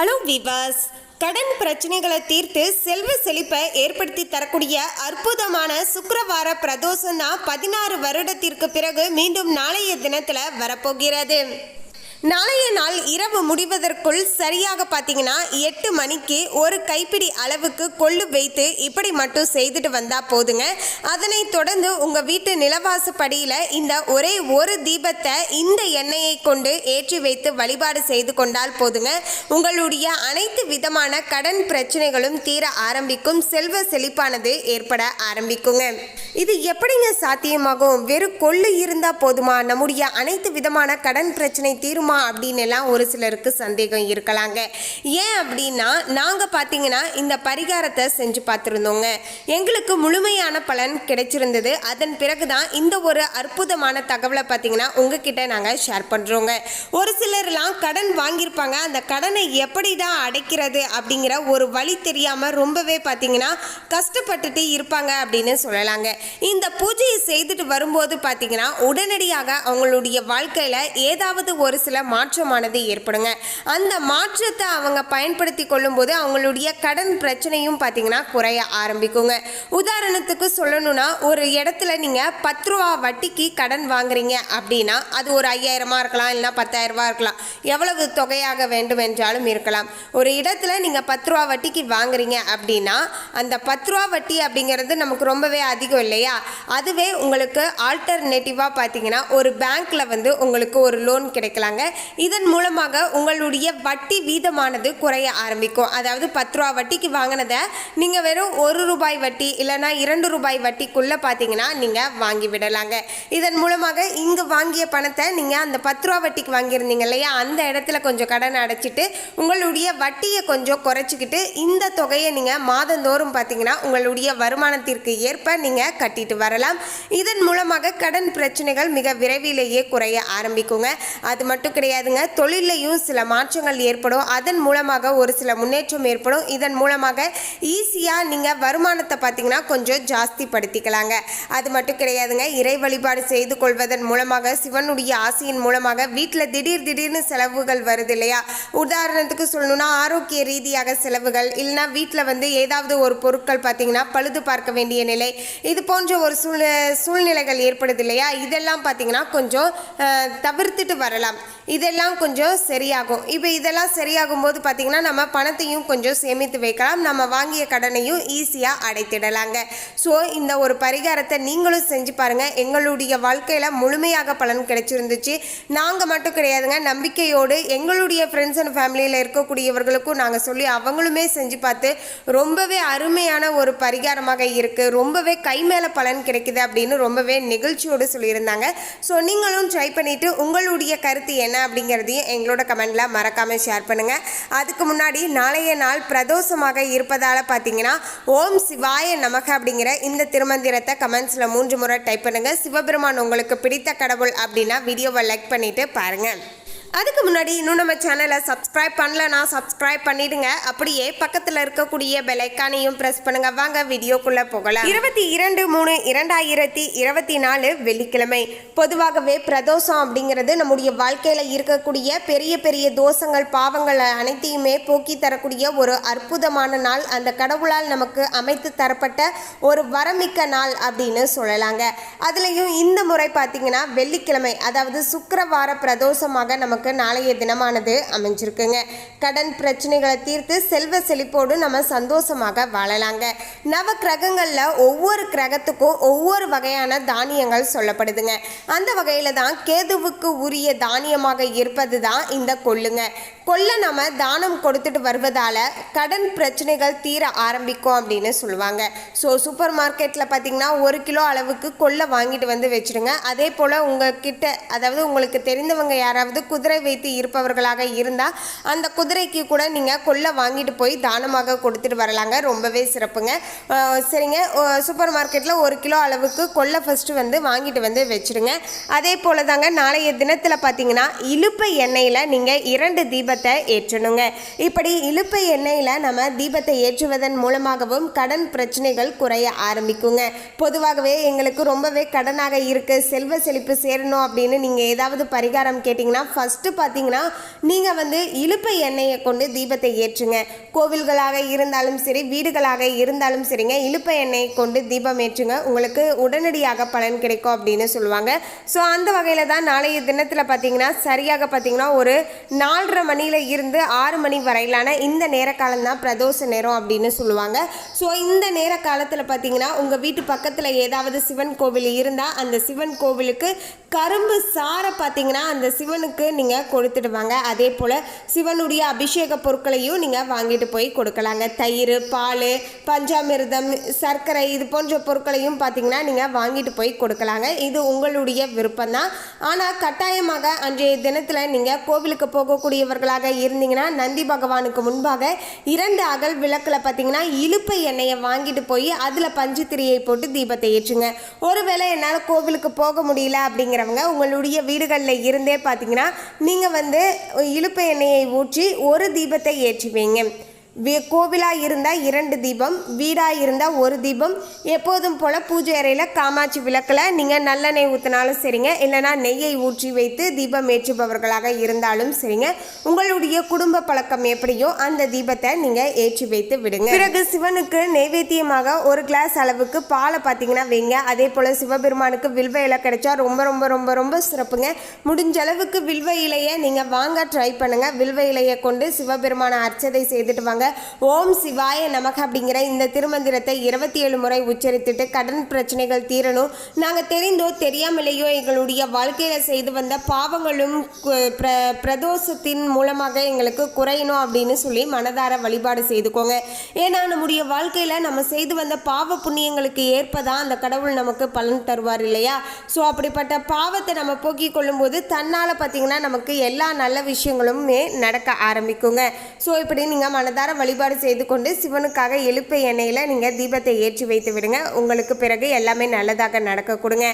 Hello விவாஸ் கடன் பிரச்சனைகளை தீர்த்து செல்வ செழிப்பை ஏற்படுத்தி தரக்கூடிய அற்புதமான சுக்கரவார பிரதோஷம் தான் பதினாறு வருடத்திற்கு பிறகு மீண்டும் நாளைய தினத்தில் வரப்போகிறது. நாளைய நாள் இரவு முடிவதற்குள் சரியாக பார்த்தீங்கன்னா எட்டு மணிக்கு ஒரு கைப்பிடி அளவுக்கு கொள்ளு வைத்து இப்படி மட்டும் செய்துட்டு வந்தால் போதுங்க. அதனைத் தொடர்ந்து உங்கள் வீட்டு நிலவாசப்படியில் இந்த ஒரே ஒரு தீபத்தை இந்த எண்ணெயை கொண்டு ஏற்றி வைத்து வழிபாடு செய்து கொண்டால் போதுங்க. உங்களுடைய அனைத்து விதமான கடன் பிரச்சனைகளும் தீர ஆரம்பிக்கும். செல்வ செழிப்பானது ஏற்பட ஆரம்பிக்குங்க. இது எப்படிங்க சாத்தியமாகும்? வெறும் கொள்ளு இருந்தால் போதுமா? நம்முடைய அனைத்து விதமான கடன் பிரச்சனை தீரும்? அப்படின்னு எல்லாம் ஒரு சிலருக்கு சந்தேகம் இருக்கலாங்க. ஏன் அப்படின்னா நாங்கள் பார்த்தீங்கன்னா இந்த பரிகாரத்தை செஞ்சு பார்த்துருந்தோங்க எங்களுக்கு முழுமையான பலன் கிடைச்சிருந்தது. அதன் பிறகு தான் இந்த ஒரு அற்புதமான தகவலை பார்த்தீங்கன்னா உங்ககிட்ட நாங்கள் ஷேர் பண்ணுறோங்க ஒரு சிலர்லாம் கடன் வாங்கியிருப்பாங்க. அந்த கடனை எப்படி தான் அடைக்கிறது அப்படிங்கிற ஒரு வழி தெரியாமல் ரொம்பவே பார்த்தீங்கன்னா கஷ்டப்பட்டுட்டு இருப்பாங்க அப்படின்னு சொல்லலாங்க. இந்த பூஜையை செய்துட்டு வரும்போது பார்த்தீங்கன்னா உடனடியாக அவங்களுடைய வாழ்க்கையில் ஏதாவது ஒரு சில மாற்றமானது ஏற்படுங்க. அந்த மாற்றத்தை அவங்க பயன்படுத்தி கொள்ளும்போது அவங்களுடைய கடன் பிரச்சனையும் பார்த்தீங்கன்னா குறைய ஆரம்பிக்குங்க. உதாரணத்துக்கு சொல்லணும்னா ஒரு இடத்துல நீங்கள் பத்து ரூபா வட்டிக்கு கடன் வாங்குறீங்க அப்படின்னா அது ஒரு ஐயாயிரமா இருக்கலாம் இல்லைன்னா பத்தாயிரம் இருக்கலாம். எவ்வளவு தொகையாக வேண்டும் என்றாலும் இருக்கலாம். ஒரு இடத்துல நீங்கள் பத்து ரூபா வட்டிக்கு வாங்குறீங்க அப்படின்னா அந்த பத்து ரூபா வட்டி அப்படிங்கிறது நமக்கு ரொம்பவே அதிகம் இல்லையா? அதுவே உங்களுக்கு ஆல்டர்னேட்டிவாக பார்த்தீங்கன்னா ஒரு பேங்க்கில் வந்து உங்களுக்கு ஒரு லோன் கிடைக்கலாங்க. இதன் மூலமாக உங்களுடைய வட்டி வீதமானது குறைய ஆரம்பிக்கும். அதாவது பத்து ரூபா வட்டிக்கு வாங்கினதை நீங்கள் வெறும் ஒரு ரூபாய் வட்டி இல்லைன்னா இரண்டு ரூபாய் வட்டிக்குள்ளே பார்த்தீங்கன்னா நீங்கள் வாங்கி விடலாங்க. இதன் மூலமாக இங்கே வாங்கிய பணத்தை நீங்கள் அந்த பத்து ரூபா வட்டிக்கு வாங்கியிருந்தீங்க இல்லையா? அந்த இடத்துல கொஞ்சம் கடன் அடைச்சிட்டு உங்களுடைய வட்டியை கொஞ்சம் குறைச்சிக்கிட்டு இந்த தொகையை நீங்கள் மாதந்தோறும் பார்த்தீங்கன்னா உங்களுடைய வருமானத்திற்கு ஏற்ப நீங்கள் கட்டிட்டு வரலாம். இதன் மூலமாக கடன் பிரச்சனைகள் மிக விரைவிலேயே குறைய ஆரம்பிக்குங்க. அது மட்டும் கிடையாதுங்க. தொழிலையும் சில மாற்றங்கள் ஏற்படும். அதன் மூலமாக ஒரு சில முன்னேற்றம் ஏற்படும். இதன் மூலமாக ஈஸியாக நீங்கள் வருமானத்தை பார்த்தீங்கன்னா கொஞ்சம் ஜாஸ்தி படுத்திக்கலாங்க. அது மட்டும் கிடையாதுங்க. இறை வழிபாடு செய்து கொள்வதன் மூலமாக சிவனுடைய ஆசையின் மூலமாக வீட்டில் திடீர் திடீர்னு செலவுகள் வருது இல்லையா? உதாரணத்துக்கு சொல்லணும்னா ஆரோக்கிய ரீதியாக செலவுகள் இல்லைன்னா வீட்டில் வந்து ஏதாவது ஒரு பொருட்கள் பார்த்தீங்கன்னா பழுது பார்க்க வேண்டிய நிலை இது போன்ற ஒரு சூழ் சூழ்நிலைகள் ஏற்படுது இல்லையா? இதெல்லாம் பார்த்தீங்கன்னா கொஞ்சம் தவிர்த்துட்டு வரலாம். இதெல்லாம் கொஞ்சம் சரியாகும். இப்போ இதெல்லாம் சரியாகும் போது பார்த்தீங்கன்னா நம்ம பணத்தையும் கொஞ்சம் சேமித்து வைக்கலாம். நம்ம வாங்கிய கடனையும் ஈஸியாக அடைத்திடலாங்க. ஸோ இந்த ஒரு பரிகாரத்தை நீங்களும் செஞ்சு பாருங்கள் எங்களுடைய வாழ்க்கையில் முழுமையாக பலன் கிடைச்சிருந்துச்சு. நாங்கள் மட்டும் கிடையாதுங்க. நம்பிக்கையோடு எங்களுடைய ஃப்ரெண்ட்ஸ் அண்ட் ஃபேமிலியில் இருக்கக்கூடியவர்களுக்கும் நாங்கள் சொல்லி அவங்களுமே செஞ்சு பார்த்து ரொம்பவே அருமையான ஒரு பரிகாரமாக இருக்குது ரொம்பவே கை மேலே பலன் கிடைக்குது அப்படின்னு ரொம்பவே நெகிழ்ச்சியோடு சொல்லியிருந்தாங்க. ஸோ நீங்களும் ட்ரை பண்ணிவிட்டு உங்களுடைய கருத்து என்ன? அப்படிங்கிறதையும் எங்களோட கமெண்டில் மறக்காமல் ஷேர் பண்ணுங்கள் அதுக்கு முன்னாடி நாளைய நாள் பிரதோஷமாக இருப்பதால் பார்த்தீங்கன்னா ஓம் சிவாய நமக அப்படிங்கிற இந்த திருமந்திரத்தை கமெண்ட்ஸில் மூன்று முறை டைப் பண்ணுங்கள் சிவபெருமான் உங்களுக்கு பிடித்த கடவுள் அப்படின்னா வீடியோவை லைக் பண்ணிவிட்டு பாருங்கள் அதுக்கு முன்னாடி இன்னும் நம்ம சேனலை சப்ஸ்கிரைப் பண்ணலனா சப்ஸ்கிரைப் பண்ணிடுங்க. அப்படியே பக்கத்தில் இருக்கக்கூடிய பெலைக்கானையும் ப்ரெஸ் பண்ணுங்க. வாங்க வீடியோக்குள்ள போகலாம். இருபத்தி இரண்டு மூணு இரண்டாயிரத்தி இருபத்தி நாலு வெள்ளிக்கிழமை. பொதுவாகவே பிரதோஷம் அப்படிங்கிறது நம்முடைய வாழ்க்கையில் இருக்கக்கூடிய பெரிய பெரிய தோஷங்கள் பாவங்கள் அனைத்தையுமே போக்கி தரக்கூடிய ஒரு அற்புதமான நாள். அந்த கடவுளால் நமக்கு அமைத்து தரப்பட்ட ஒரு வரமிக்க நாள் அப்படின்னு சொல்லலாங்க. அதுலேயும் இந்த முறை பார்த்தீங்கன்னா வெள்ளிக்கிழமை அதாவது சுக்கரவார பிரதோஷமாக நமக்கு நாளைய தினமானது அமைஞ்சிருக்குங்க. கடன் பிரச்சனைகளை தீர்த்து செல்வ செழிப்போடு நம்ம சந்தோஷமாக வாழலாங்க. நவ கிரகங்களில் ஒவ்வொரு கிரகத்துக்கும் ஒவ்வொரு வகையான தானியங்கள் சொல்லப்படுதுங்க. அந்த வகையில் தான் கேதுவுக்கு உரிய தானியமாக இருப்பது தான் இந்த கொள்ளுங்க. கொள்ளை நம்ம தானம் கொடுத்துட்டு வருவதால் கடன் பிரச்சனைகள் தீர ஆரம்பிக்கும் அப்படின்னு சொல்லுவாங்க. ஸோ சூப்பர் மார்க்கெட்டில் பார்த்தீங்கன்னா ஒரு கிலோ அளவுக்கு கொல்லை வாங்கிட்டு வந்து வச்சுடுங்க. அதே போல் உங்ககிட்ட அதாவது உங்களுக்கு தெரிந்தவங்க யாராவது குதிரை குதிரை வைத்து இருப்பவர்களாக இருந்தால் அந்த குதிரைக்கு கூட நீங்கள் கொள்ளை வாங்கிட்டு போய் தானமாக கொடுத்துட்டு வரலாங்க. ரொம்பவே சிறப்புங்க. சரிங்க. சூப்பர் மார்க்கெட்டில் ஒரு கிலோ அளவுக்கு கொள்ளை ஃபஸ்ட்டு வந்து வாங்கிட்டு வந்து வச்சுடுங்க. அதே போல் தாங்க நாளைய தினத்தில் பார்த்தீங்கன்னா இழுப்பை எண்ணெயில் நீங்கள் இரண்டு தீபத்தை ஏற்றணுங்க. இப்படி இலுப்பை எண்ணெயில் நம்ம தீபத்தை ஏற்றுவதன் மூலமாகவும் கடன் பிரச்சனைகள் குறைய ஆரம்பிக்குங்க. பொதுவாகவே எங்களுக்கு ரொம்பவே கடனாக இருக்குது செல்வ செழிப்பு சேரணும் அப்படின்னு நீங்கள் ஏதாவது பரிகாரம் கேட்டிங்கன்னா ஃபஸ்ட்டு பார்த்தீங்கன்னா நீங்கள் வந்து இழுப்பை எண்ணெயை கொண்டு தீபத்தை ஏற்றுங்க. கோவில்களாக இருந்தாலும் சரி வீடுகளாக இருந்தாலும் சரிங்க இலுப்பை எண்ணெயை கொண்டு தீபம் ஏற்றுங்க. உங்களுக்கு உடனடியாக பலன் கிடைக்கும் அப்படின்னு சொல்லுவாங்க. ஸோ அந்த வகையில் தான் நாளைய தினத்தில் பார்த்தீங்கன்னா சரியாக பார்த்தீங்கன்னா ஒரு நாலரை மணியில் இருந்து ஆறு மணி வரையிலான இந்த நேர காலம் தான் பிரதோஷ நேரம் அப்படின்னு சொல்லுவாங்க. ஸோ இந்த நேர காலத்தில் பார்த்தீங்கன்னா உங்கள் வீட்டு பக்கத்தில் ஏதாவது சிவன் கோவில் இருந்தால் அந்த சிவன் கோவிலுக்கு கரும்பு சாரை பார்த்தீங்கன்னா அந்த சிவனுக்கு நீங்கள் கொடுத்துடுவாங்க. அதே போல் சிவனுடைய அபிஷேக பொருட்களையும் நீங்கள் வாங்கிட்டு போய் கொடுக்கலாங்க. தயிர் பால் பஞ்சாமிர்தம் சர்க்கரை இது போன்ற பொருட்களையும் பார்த்தீங்கன்னா நீங்கள் வாங்கிட்டு போய் கொடுக்கலாங்க. இது உங்களுடைய விருப்பம் தான் ஆனால் கட்டாயமாக அன்றைய தினத்தில் நீங்கள் கோவிலுக்கு போகக்கூடியவர்களாக இருந்தீங்கன்னா நந்தி பகவானுக்கு முன்பாக இரண்டு அகல் விளக்கில் பார்த்தீங்கன்னா இலுப்பை எண்ணெயை வாங்கிட்டு போய் அதில் பஞ்சு திரியை போட்டு தீபத்தை ஏற்றுங்க. ஒருவேளை என்னால் கோவிலுக்கு போக முடியல அப்படிங்கிறவங்க உங்களுடைய வீடுகளில் இருந்தே பார்த்தீங்கன்னா நீங்கள் வந்து இழுப்பு எண்ணெயை ஊற்றி ஒரு தீபத்தை ஏற்றுவீங்க. கோவிலாக இருந்தால் இரண்டு தீபம் வீடாக இருந்தால் ஒரு தீபம் எப்போதும் போல் பூஜை அறையில் காமாட்சி விளக்கில் நீங்கள் நல்லெண்ணெய் ஊற்றினாலும் சரிங்க இல்லைனா நெய்யை ஊற்றி வைத்து தீபம் ஏற்றுபவர்களாக இருந்தாலும் சரிங்க. உங்களுடைய குடும்ப பழக்கம் எப்படியோ அந்த தீபத்தை நீங்கள் ஏற்றி வைத்து விடுங்க. பிறகு சிவனுக்கு நைவேத்தியமாக ஒரு கிளாஸ் அளவுக்கு பாலை பார்த்தீங்கன்னா வைங்க. அதே போல் சிவபெருமானுக்கு வில்வ இலை கிடைச்சா ரொம்ப ரொம்ப ரொம்ப ரொம்ப சிறப்புங்க. முடிஞ்ச அளவுக்கு வில்வ இலையை நீங்கள் வாங்க ட்ரை பண்ணுங்கள் வில்வ இலையை கொண்டு சிவபெருமான அர்ச்சதை செய்துட்டு வாங்க. ஓம் சிவாய நமக அப்படிங்கிற இந்த திருமந்திரத்தை இருபத்தி ஏழு முறை உச்சரித்துட்டு கடன் பிரச்சனைகள் தீரணும். நாங்கள் தெரிந்தோ தெரியாமலேயோ எங்களுடைய வாழ்க்கையில் செய்து வந்த பாவங்களும் பிர பிரதோஷத்தின் மூலமாக எங்களுக்கு குறையணும் அப்படின்னு சொல்லி மனதார வழிபாடு செய்துக்கோங்க. ஏன்னா நம்முடைய வாழ்க்கையில் நம்ம செய்து வந்த பாவ புண்ணியங்களுக்கு ஏற்பதான் அந்த கடவுள் நமக்கு பலன் தருவார் இல்லையா? ஸோ அப்படிப்பட்ட பாவத்தை நம்ம போக்கிக் கொள்ளும்போது தன்னால் பார்த்தீங்கன்னா நமக்கு எல்லா நல்ல விஷயங்களுமே நடக்க ஆரம்பிக்குங்க. ஸோ இப்படி நீங்கள் மனதார வழிபாடு செய்து கொண்டு சிவனுக்காக எழுப்பை எண்ணெயில் நீங்கள் தீபத்தை ஏற்றி வைத்து விடுங்க. உங்களுக்கு பிறகு எல்லாமே நல்லதாக நடக்க கொடுங்க.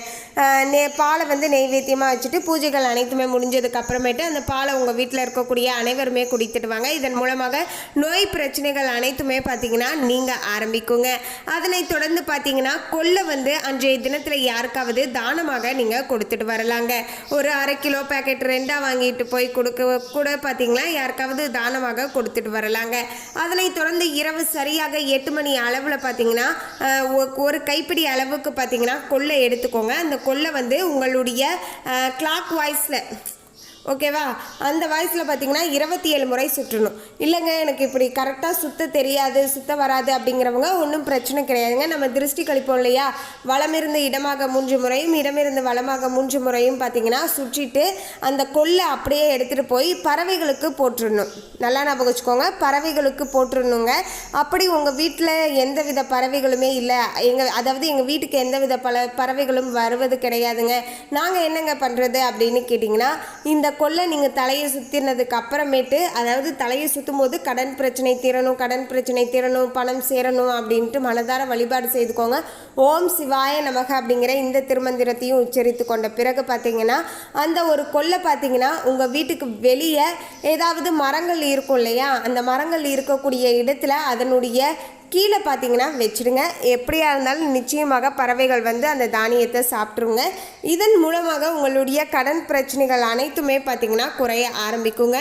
நே பாலை வந்து நெய்வேத்தியமாக வச்சுட்டு பூஜைகள் அனைத்துமே முடிஞ்சதுக்கு அப்புறமேட்டு அந்த பாலை உங்கள் வீட்டில் இருக்கக்கூடிய அனைவருமே குடித்துட்டு வாங்க. இதன் மூலமாக நோய் பிரச்சனைகள் அனைத்துமே பார்த்தீங்கன்னா நீங்கள் ஆரம்பிக்குங்க. அதனை தொடர்ந்து பார்த்தீங்கன்னா கொள்ளை வந்து அன்றைய தினத்தில் யாருக்காவது தானமாக நீங்கள் கொடுத்துட்டு வரலாங்க. ஒரு அரை கிலோ பேக்கெட் ரெண்டாக வாங்கிட்டு போய் கொடுக்க கூட பார்த்தீங்கன்னா யாருக்காவது தானமாக கொடுத்துட்டு வரலாங்க. அதனைத் தொடர்ந்து இரவு சரியாக எட்டு மணி அளவில் பார்த்தீங்கன்னா ஒ- ஒரு கைப்பிடி அளவுக்கு பார்த்தீங்கன்னா கொள்ளை எடுத்துக்கோங்க. அந்த கொள்ளை வந்து உங்களுடைய கிளாக் வாய்ஸில் ஓகேவா? அந்த வாய்ஸில் பார்த்தீங்கன்னா இருபத்தி ஏழு முறை சுற்றணும். இல்லைங்க எனக்கு இப்படி கரெக்டாக சுத்த தெரியாது சுத்த வராது அப்படிங்கிறவங்க ஒன்றும் பிரச்சனை கிடையாதுங்க. நம்ம திருஷ்டி கழிப்போம் இல்லையா? வளமிருந்து இடமாக மூன்று முறையும் இடமிருந்து வளமாக மூன்று முறையும் பார்த்தீங்கன்னா சுற்றிட்டு அந்த கொள்ளை அப்படியே எடுத்துகிட்டு போய் பறவைகளுக்கு போட்டுடணும் நல்லா ஞாபகம் வச்சுக்கோங்க பறவைகளுக்கு போட்டுடணுங்க அப்படி உங்கள் வீட்டில் எந்த வித பறவைகளுமே இல்லை. எங்கள் அதாவது எங்கள் வீட்டுக்கு எந்த வித பல பறவைகளும் வருவது கிடையாதுங்க. நாங்கள் என்னங்க பண்ணுறது அப்படின்னு கேட்டிங்கன்னா இந்த கொள்ளை நீங்கள் தலையை சுற்றினதுக்கு அப்புறமேட்டு அதாவது தலையை சுற்றும் போது கடன் பிரச்சனை தீரணும் கடன் பிரச்சனை தீரணும் பணம் சேரணும் அப்படின்ட்டு மனதார வழிபாடு செய்துக்கோங்க. ஓம் சிவாய நமக அப்படிங்கிற இந்த திருமந்திரத்தையும் உச்சரித்து கொண்ட பிறகு பார்த்தீங்கன்னா அந்த ஒரு கொள்ளை பார்த்தீங்கன்னா உங்கள் வீட்டுக்கு வெளியே ஏதாவது மரங்கள் இருக்கும் இல்லையா? அந்த மரங்கள் இருக்கக்கூடிய இடத்துல அதனுடைய கீழே பார்த்தீங்கன்னா வச்சிடுங்க எப்படியா இருந்தாலும் நிச்சயமாக பறவைகள் வந்து அந்த தானியத்தை சாப்பிட்ருங்க இதன் மூலமாக உங்களுடைய கடன் பிரச்சனைகள் அனைத்துமே பார்த்தீங்கன்னா குறைய ஆரம்பிக்குங்க.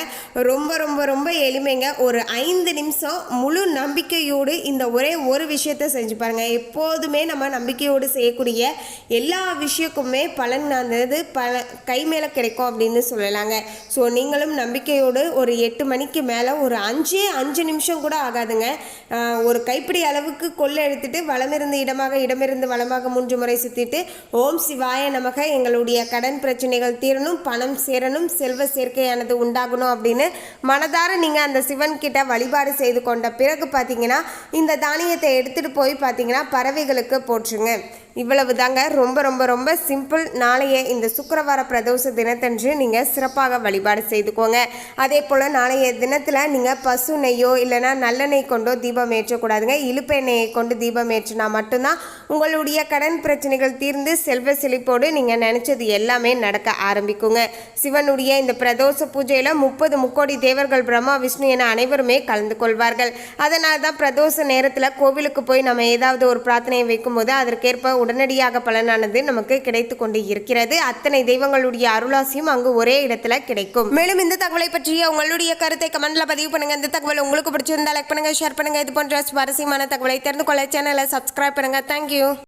ரொம்ப ரொம்ப ரொம்ப எளிமைங்க. ஒரு ஐந்து நிமிஷம் முழு நம்பிக்கையோடு இந்த ஒரே ஒரு விஷயத்தை செஞ்சு பாருங்கள் எப்போதுமே நம்ம நம்பிக்கையோடு செய்யக்கூடிய எல்லா விஷயக்குமே பலன் நடந்தது பல கை மேலே கிடைக்கும் அப்படின்னு சொல்லலாங்க. ஸோ நீங்களும் நம்பிக்கையோடு ஒரு எட்டு மணிக்கு மேலே ஒரு அஞ்சே அஞ்சு நிமிஷம் கூட ஆகாதுங்க. ஒரு ஒரு கைப்பிடி அளவுக்கு கொள்ளை எடுத்துட்டு வலமிருந்து இடமாக இடமிருந்து வளமாக மூன்று முறை சுற்றிட்டு ஓம் சிவாய நமக எங்களுடைய கடன் பிரச்சனைகள் தீரணும் பணம் சேரணும் செல்வ சேர்க்கையானது உண்டாகணும் அப்படின்னு மனதார நீங்கள் அந்த சிவன் கிட்ட வழிபாடு செய்து கொண்ட பிறகு பார்த்தீங்கன்னா இந்த தானியத்தை எடுத்துகிட்டு போய் பார்த்தீங்கன்னா பறவைகளுக்கு போற்றுங்க. இவ்வளவு தாங்க ரொம்ப ரொம்ப ரொம்ப சிம்பிள். நாளைய இந்த சுக்கரவார பிரதோஷ தினத்தன்று நீங்கள் சிறப்பாக வழிபாடு செய்துக்கோங்க. அதே போல் நாளைய தினத்தில் நீங்கள் பசு நெய்யோ இல்லைன்னா நல்லெண்ணெய் கொண்டோ தீபம் ஏற்றக்கூடாதுங்க. இழுப்பு எண்ணெயை கொண்டு தீபம் ஏற்றினா மட்டும்தான் உங்களுடைய கடன் பிரச்சனைகள் தீர்ந்து செல்வ செழிப்போடு நீங்கள் நினச்சது எல்லாமே நடக்க ஆரம்பிக்குங்க. சிவனுடைய இந்த பிரதோஷ பூஜையில் முப்பது முக்கோடி தேவர்கள் பிரம்மா விஷ்ணு என அனைவருமே கலந்து கொள்வார்கள். அதனால தான் பிரதோஷ நேரத்தில் கோவிலுக்கு போய் நம்ம ஏதாவது ஒரு பிரார்த்தனையை வைக்கும்போது அதற்கேற்ப உடனடியாக பலனானது நமக்கு கிடைத்து கொண்டு இருக்கிறது. அத்தனை தெய்வங்களுடைய அருளாசியும் அங்கு ஒரே இடத்துல கிடைக்கும். மேலும் இந்த தகவலை பற்றிய உங்களுடைய கருத்தை கமெண்ட்ல பதிவு பண்ணுங்க. இந்த தகவல் உங்களுக்கு பிடிச்சிருந்தா லைக் பண்ணுங்க ஷேர் பண்ணுங்க. இது போன்ற சுவாரஸ்யமான தகவலை தெரிந்து கொள்ள சேனலை சப்ஸ்கிரைப் பண்ணுங்க. தேங்க்யூ